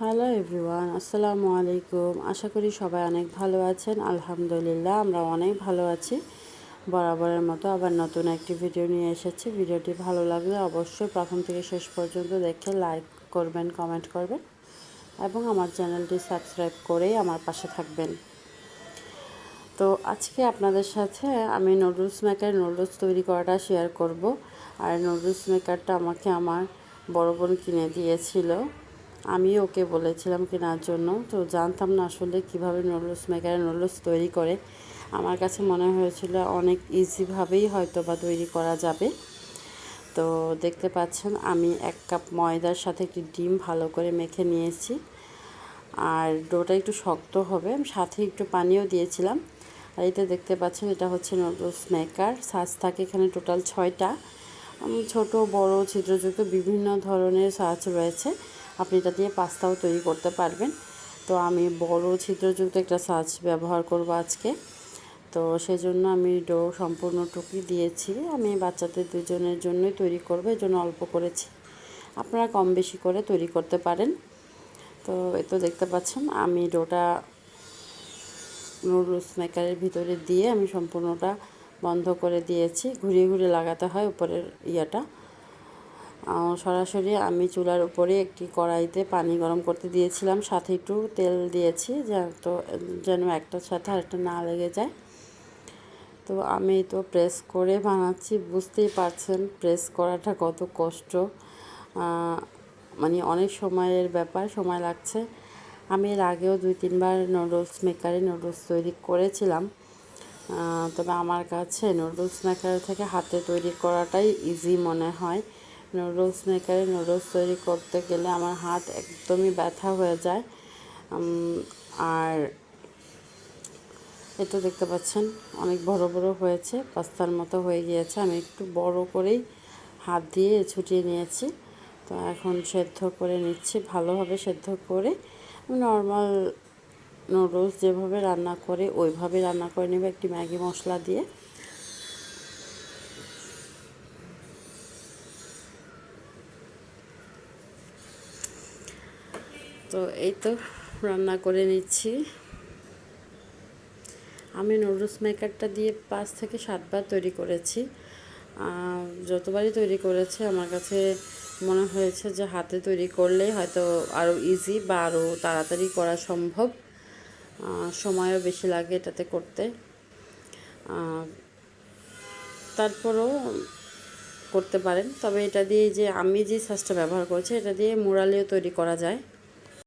Hello everyone আসসালামু আলাইকুম আশা করি সবাই অনেক ভালো আছেন। আলহামদুলিল্লাহ, আমরা অনেক ভালো আছি। বরাবরের মতো আবার নতুন একটি ভিডিও নিয়ে এসেছি। ভিডিওটি ভালো লাগলে অবশ্যই প্রথম থেকে শেষ পর্যন্ত দেখে লাইক করবেন কমেন্ট করবেন এবং আমার চ্যানেলটি সাবস্ক্রাইব করেই আমার পাশে থাকবেন। তো আজকে আপনাদের সাথে আমি নুডলস মেকার নুডলস তৈরি করাটা শেয়ার করব। আর নুডলস মেকারটা আমাকে আমার বড় বোন কিনে দিয়েছিল। আমি ওকে বলেছিলাম কেনার জন্য। তো জানতাম না আসলে কীভাবে নুডলস মেকারে নুডলস তৈরি করে। আমার কাছে মনে হয়েছিল অনেক ইজিভাবেই হয়তো বা তৈরি করা যাবে। তো দেখতে পাচ্ছেন, আমি এক কাপ ময়দার সাথে একটি ডিম ভালো করে মেখে নিয়েছি। আর ডোটা একটু শক্ত হবে, সাথে একটু পানিও দিয়েছিলাম। আর এতে দেখতে পাচ্ছেন, এটা হচ্ছে নুডলস মেকার সাজ থাকে এখানে টোটাল ছয়টা। ছোট, বড়, ছিদ্রযুক্ত বিভিন্ন ধরনের সাজ রয়েছে। আপনি এটা দিয়ে পাস্তাও তৈরি করতে পারবেন। তো আমি বড় ছিদ্রযুক্ত একটা সাজ ব্যবহার করব আজকে। তো সেজন্য আমি ডো সম্পূর্ণ টুকি দিয়েছি। আমি বাচ্চাদের দুজনের জন্যই তৈরি করব এই জন্য অল্প করেছি। আপনারা কম বেশি করে তৈরি করতে পারেন। তো এ তো দেখতে পাচ্ছেন, আমি ডোটা নুডলস মেকারের ভিতরে দিয়ে আমি সম্পূর্ণটা বন্ধ করে দিয়েছি। ঘুরিয়ে ঘুরিয়ে লাগাতে হয় উপরের ইয়াটা। সরাসরি আমি চুলার উপরে একটি কড়াইতে পানি গরম করতে দিয়েছিলাম, সাথে একটু তেল দিয়েছি যেন তো, যেন একটার সাথে আরেকটা না লেগে যায়। তো আমি তো প্রেস করে বানাচ্ছি, বুঝতেই পারছেন প্রেস করাটা কত কষ্ট। মানে অনেক সময়ের ব্যাপার, সময় লাগছে। আমি এর আগেও দুই, তিনবার নুডলস মেকারে নুডলস তৈরি করেছিলাম। তবে আমার কাছে নুডলস মেকার থেকে হাতে তৈরি করাটাই ইজি মনে হয়। নুডলস মেকারে নুডলস তৈরি করতে গেলে আমার হাত একদমই ব্যথা হয়ে যায়। আর এটা দেখতে পাচ্ছেন, অনেক বড় বড় হয়েছে, পাস্তার মতো হয়ে গিয়েছে। আমি একটু বড় করেই হাত দিয়ে ছুটিয়ে নিয়েছি। তো এখন সেদ্ধ করে নিচ্ছি, ভালোভাবে সেদ্ধ করে। আমি নর্মাল নুডলস যেভাবে রান্না করে, ওইভাবে রান্না করে নেবে একটি ম্যাগি মশলা দিয়ে। তো এই তো রান্না করে নিচ্ছি। আমি নুডলস মেকারটা দিয়ে পাঁচ থেকে সাতবার তৈরি করেছি। যতবারই তৈরি করেছি, আমার কাছে মনে হয়েছে যে হাতে তৈরি করলে হয়তো আরও ইজি বা আরও তাড়াতাড়ি করা সম্ভব। সময়ও বেশি লাগে এটাতে করতে। তারপরও করতে পারেন। তবে এটা দিয়ে যে আমি যে সাজটা ব্যবহার করছি, এটা দিয়ে মুরালিও তৈরি করা যায়।